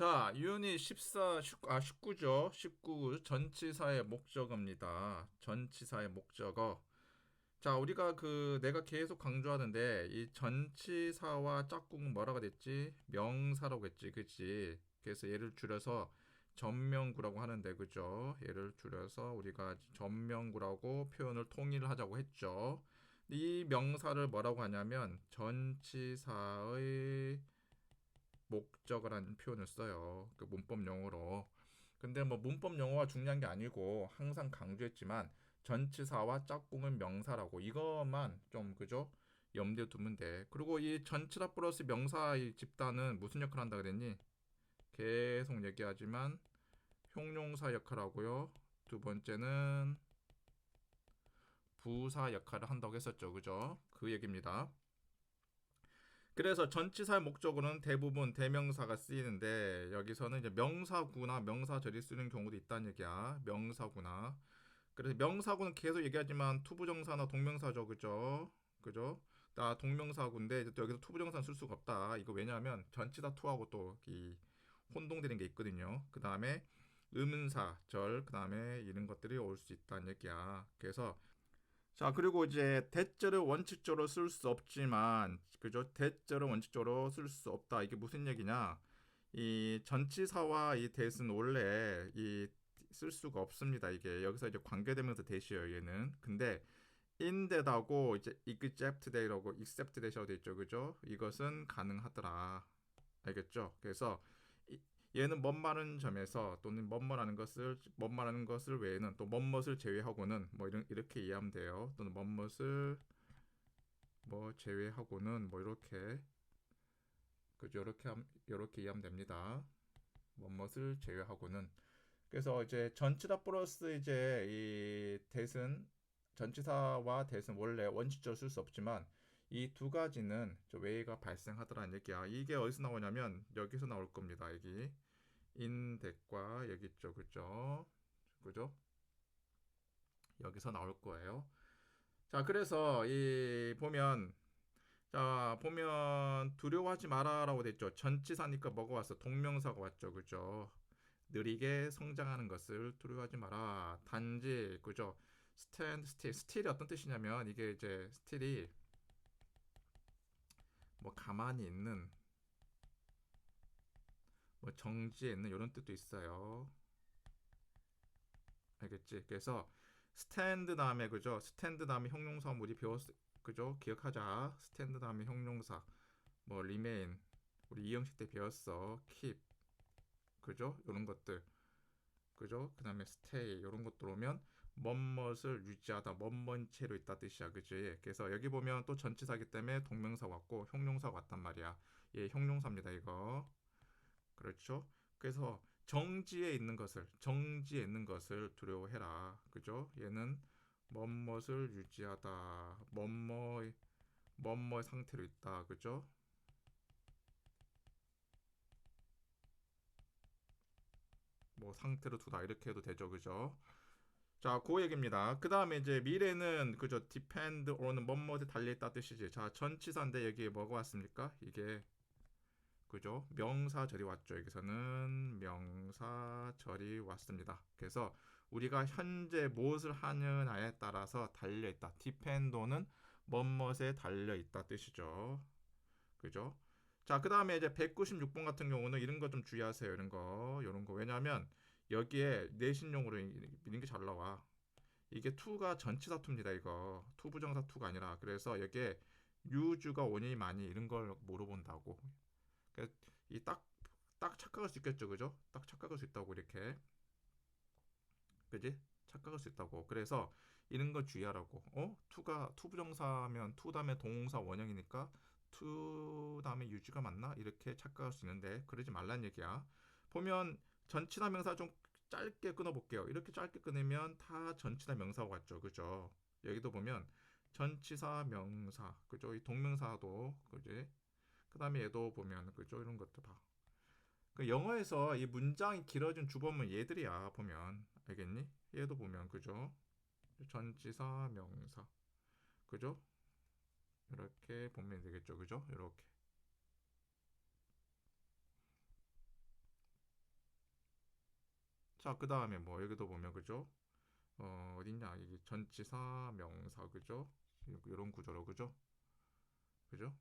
자, 유닛 14, 19, 아, 19죠. 19 전치사의 목적어입니다. 전치사의 목적어. 자, 우리가 그 내가 계속 강조하는데 이 전치사와 짝꿍은 뭐라고 됐지? 명사라고 했지. 그치? 그래서 얘를 줄여서 전명구라고 하는데 그죠? 얘를 줄여서 우리가 전명구라고 표현을 통일하자고 했죠. 이 명사를 뭐라고 하냐면 전치사의 목적어라는 표현을 써요. 그 문법 용어로. 근데 뭐 문법 용어가 중요한 게 아니고 항상 강조했지만 전치사와 짝꿍은 명사라고 이것만 좀 그죠? 염두에 두면 돼. 그리고 이 전치사 플러스 명사의 집단은 무슨 역할을 한다 그랬니? 계속 얘기하지만 형용사 역할하고요. 두 번째는 부사 역할을 한다고 했었죠. 그죠? 그 얘기입니다. 그래서 전치사의 목적으로는 대부분 대명사가 쓰이는데 여기서는 이제 명사구나 명사절이 쓰는 경우도 있다는 얘기야. 명사구나. 그래서 명사구는 계속 얘기하지만 투부정사나 동명사죠. 그죠? 그죠? 나 동명사구인데 또 여기서 투부정사는 쓸 수가 없다. 이거 왜냐하면 전치사 투하고 또 이 혼동되는 게 있거든요. 그 다음에 의문사, 절, 그 다음에 이런 것들이 올 수 있다는 얘기야. 그래서 자, 그리고 이제 대절을 원칙적으로 쓸 수 없지만, 그죠? 대절을 원칙적으로 쓸 수 없다. 이게 무슨 얘기냐? 이 전치사와 이 대은 원래 이 쓸 수가 없습니다. 이게 여기서 이제 관계되면서 대시예요, 얘는. 근데 인데다고 이제 except that이라고 except that이라고 돼 있죠. 그죠? 이것은 가능하더라. 알겠죠? 그래서 얘는 뭔말하는 점에서 또는 뭔뭐라는 것을 뭔말하는 것을 외에는 또 뭔것을 제외하고는 뭐 이런 이렇게 이해하면 돼요. 또는 뭔것을 뭐 제외하고는 뭐 이렇게 그죠? 이렇게 이렇게 이해하면 됩니다. 뭔것을 제외하고는 그래서 이제 전치사 플러스 이제 이 대은 전치사와 대은 원래 원칙적으로 쓸 수 없지만 이 두 가지는 외의가 발생하더라는 얘기야. 이게 어디서 나오냐면 여기서 나올 겁니다. 여기 인덱과 여기 있죠. 그죠? 그죠? 여기서 나올 거예요. 자, 그래서 이 보면 자, 보면 두려워하지 마라라고 됐죠. 전치사니까 뭐가 왔어? 동명사가 왔죠. 그죠? 느리게 성장하는 것을 두려워하지 마라. 단지 그죠? 스탠드 스틸 스틸이 어떤 뜻이냐면 이게 이제 스틸이 뭐 가만히 있는 뭐 정지에 있는 이런 뜻도 있어요. 알겠지? 그래서 스탠드 다음에 그죠? 스탠드 다음에 형용사 우리 배웠 그죠? 기억하자. 스탠드 다음에 형용사 뭐 remain 우리 이형식 때 배웠어. keep 그죠? 이런 것들 그죠? 그 다음에 stay 이런 것들 오면 뭔뭇을 유지하다 뭔뭔 채로 있다 뜻이야 그지? 그래서 여기 보면 또 전치사기 때문에 동명사 왔고 형용사 왔단 말이야 예 형용사입니다 이거 그렇죠? 그래서 정지에 있는 것을 정지에 있는 것을 두려워해라. 그죠? 얘는 뭔뭇을 유지하다. 뭔뭐 뭔뭐 상태로 있다. 그죠? 뭐 상태로 두다 이렇게 해도 되죠. 그죠? 자, 그 얘기입니다. 그 다음에 이제 미래는 그죠? depend on은 뭐뭐에 달려있다 뜻이지. 자, 전치사인데 여기에 뭐가 왔습니까? 이게 그죠? 명사절이 왔죠. 여기서는 명사절이 왔습니다. 그래서 우리가 현재 무엇을 하느냐에 따라서 달려 있다. 디펜도는 뭐뭇에 달려 있다 뜻이죠. 그죠? 자, 그 다음에 이제 196번 같은 경우는 이런 거 좀 주의하세요. 이런 거. 이런 거. 왜냐면 여기에 내신용으로 이런 게잘 나와. 이게 투가 전치사 투입니다. 이거. 투 부정사 투가 아니라. 그래서 여기에 유주가 원인이 많이 이런 걸 물어본다고. 그러니까 이딱 딱 착각할 수 있겠죠, 그죠? 딱 착각할 수 있다고 이렇게, 그지? 착각할 수 있다고. 그래서 이런 거 주의하라고. 어? 투가 투 부정사면 투 다음에 동사 원형이니까 투 다음에 유지가 맞나? 이렇게 착각할 수 있는데 그러지 말란 얘기야. 보면 전치사 명사 좀 짧게 끊어볼게요. 이렇게 짧게 끊으면 다 전치사 명사가 같죠, 그죠? 여기도 보면 전치사 명사, 그죠? 이 동명사도 그지? 그 다음에 얘도 보면 그죠 이런 것도 봐. 그 영어에서 이 문장이 길어진 주법은 얘들이야 보면 알겠니? 얘도 보면 그죠? 전치사 명사 그죠? 이렇게 보면 되겠죠 그죠? 이렇게 자, 그 다음에 뭐 여기도 보면 그죠? 어, 어딨냐? 이게 전치사, 명사 그죠? 이런 구조로 그죠? 그죠?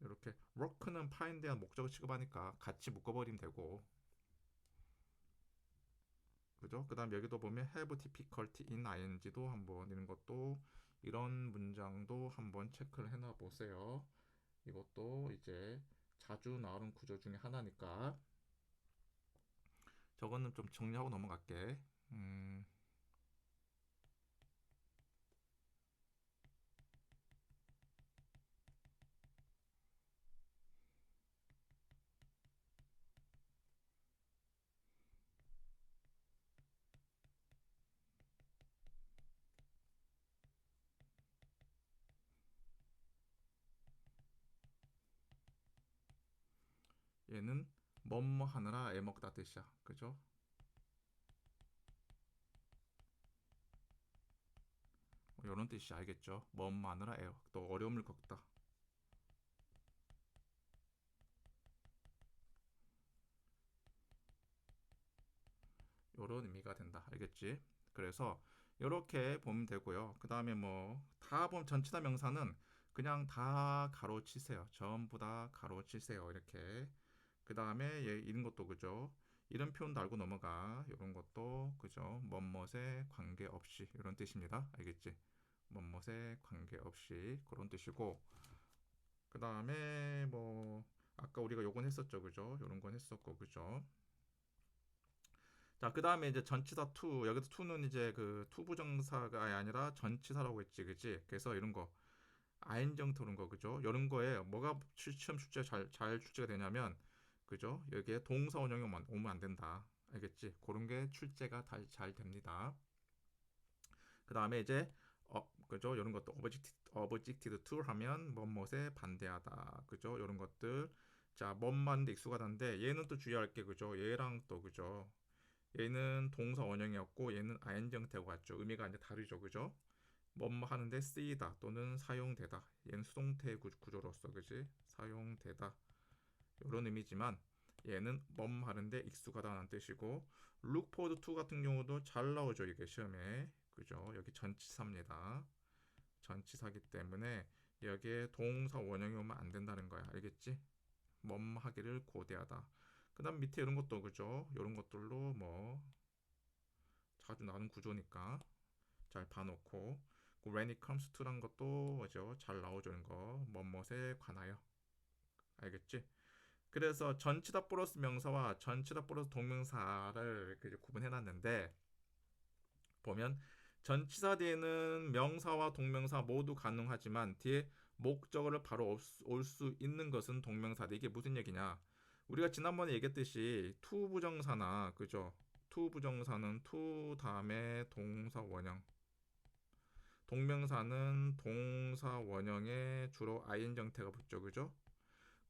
이렇게 work는 find에 대한 목적을 취급하니까 같이 묶어버리면 되고 그죠? 그 다음 여기도 보면 have difficulty in ing도 한번 이런 것도 이런 문장도 한번 체크를 해놔 보세요. 이것도 이제 자주 나오는 구조 중에 하나니까 저거는 좀 정리하고 넘어갈게. 음, 얘는 뭐뭐 하느라 애먹다 뜻이야. 그죠? 이런 뜻이 알겠죠? 뭐뭐 하느라 애, 또 어려움을 겪다. 이런 의미가 된다. 알겠지? 그래서 이렇게 보면 되고요. 그 다음에 뭐 다 보면 전치사 명사는 그냥 다 가로치세요. 전부 다 가로치세요. 이렇게. 그 다음에 얘 이런 것도 그죠. 이런 표현도 알고 넘어가. 이런 것도 그죠. 멋멋에 관계없이 이런 뜻입니다. 알겠지? 멋멋에 관계없이 그런 뜻이고. 그 다음에 뭐 아까 우리가 요건 했었죠. 그죠? 요런 건 했었고 그죠? 자, 그 다음에 이제 전치사 to 여기서 to는 이제 그 to 부정사가 아니라 전치사라고 했지, 그지? 그래서 이런 거 아인정 토는 거 그죠? 이런 거에 뭐가 출- 시험 출제 잘, 잘 출제가 되냐면 그죠? 여기에 동사 원형이 오면, 안 된다. 알겠지? 그런 게 출제가 잘, 잘 됩니다. 그 다음에 이제 어 그죠? 이런 것도 object objected to 하면 뭐뭇에 반대하다. 그죠? 이런 것들 자, 익수가 단데 얘는 또 주의할 게 그죠? 얘랑 또 그죠? 얘는 동사 원형이었고 얘는 ing 형태고 같죠. 의미가 이제 다르죠. 그죠? 뭐뭐 하는데 쓰이다 또는 사용되다. 얘는 수동태 구- 구조로서 그지? 사용되다. 이런 의미지만 얘는 뭐뭐 하는데 익숙하다는 뜻이고 forward to 같은 경우도 잘 나오죠. 이게 시험에. 그죠? 여기 전치사입니다. 전치사기 때문에 여기에 동사 원형이 오면 안 된다는 거야. 알겠지? 뭐뭐 하기를 고대하다. 그 다음 밑에 이런 것도 그죠? 이런 것들로 뭐 자주 나오는 구조니까 잘 봐놓고 그 when it comes to란 것도 그죠? 잘 나오죠. 이런 거 뭐뭇에 관하여 알겠지? 그래서 전치사 플러스 명사와 전치사 플러스 동명사를 이렇게 구분해 놨는데 보면 전치사 뒤에는 명사와 동명사 모두 가능하지만 뒤에 목적어를 바로 올 수 있는 것은 동명사다. 이게 무슨 얘기냐? 우리가 지난번에 얘기했듯이 투 부정사나 그죠? 투 부정사는 투 다음에 동사 원형. 동명사는 동사 원형에 주로 ing 형태가 붙죠. 그죠?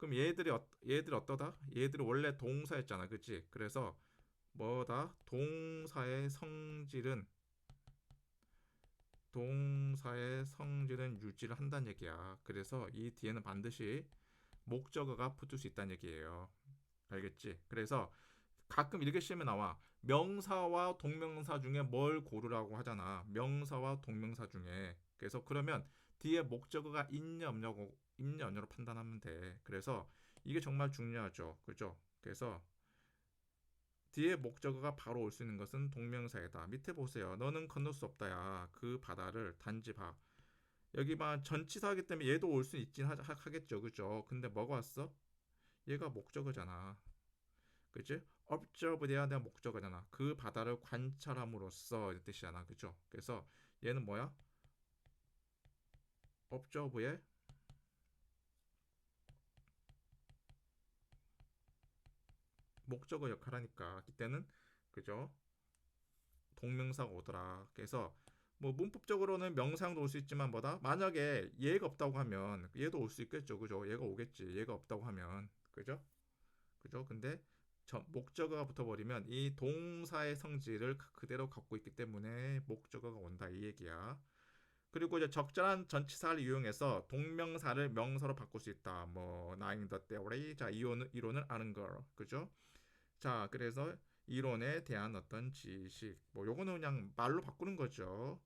그럼 얘들이 어, 얘들이 어떠다? 얘들이 원래 동사였잖아. 그치? 그래서 뭐다? 동사의 성질은 동사의 성질은 유지를 한다는 얘기야. 그래서 이 뒤에는 반드시 목적어가 붙을 수 있다는 얘기예요. 알겠지? 그래서 가끔 이렇게 시험에 나와 명사와 동명사 중에 뭘 고르라고 하잖아. 명사와 동명사 중에. 그래서 그러면 뒤에 목적어가 있냐 없냐고 없냐로 판단하면 돼. 그래서 이게 정말 중요하죠. 그죠? 그래서 뒤에 목적어가 바로 올 수 있는 것은 동명사이다. 밑에 보세요. 너는 건널 수 없다야. 그 바다를 단지 봐. 여기만 전치사하기 때문에 얘도 올 수 있긴 하, 하겠죠. 그죠? 근데 뭐가 왔어? 얘가 목적어잖아. 그치? observe 돼야 내 목적어잖아. 그 바다를 관찰함으로써 이 뜻이잖아. 그죠? 그래서 얘는 뭐야? observe의 목적어 역할 하니까 이때는 그죠? 동명사가 오더라. 그래서 뭐 문법적으로는 명사형도 올 수 있지만 뭐다? 만약에 얘가 없다고 하면 얘도 올 수 있겠죠. 그죠? 얘가 오겠지. 얘가 없다고 하면. 그죠? 그죠? 근데 저 목적어가 붙어버리면 이 동사의 성질을 가- 그대로 갖고 있기 때문에 목적어가 온다 이 얘기야. 그리고 이제 적절한 전치사를 이용해서 동명사를 명사로 바꿀 수 있다. 뭐 나인 더 theory. 자, 이론은 이론을 아는 거. 그죠? 자, 그래서 이론에 대한 어떤 지식 뭐 요거는 그냥 말로 바꾸는 거죠.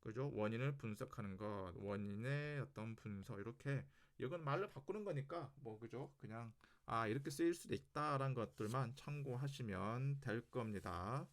그죠? 원인을 분석하는 것, 원인의 어떤 분석 이렇게 이건 말로 바꾸는 거니까 뭐 그죠? 그냥 아 이렇게 쓰일 수도 있다라는 것들만 참고하시면 될 겁니다.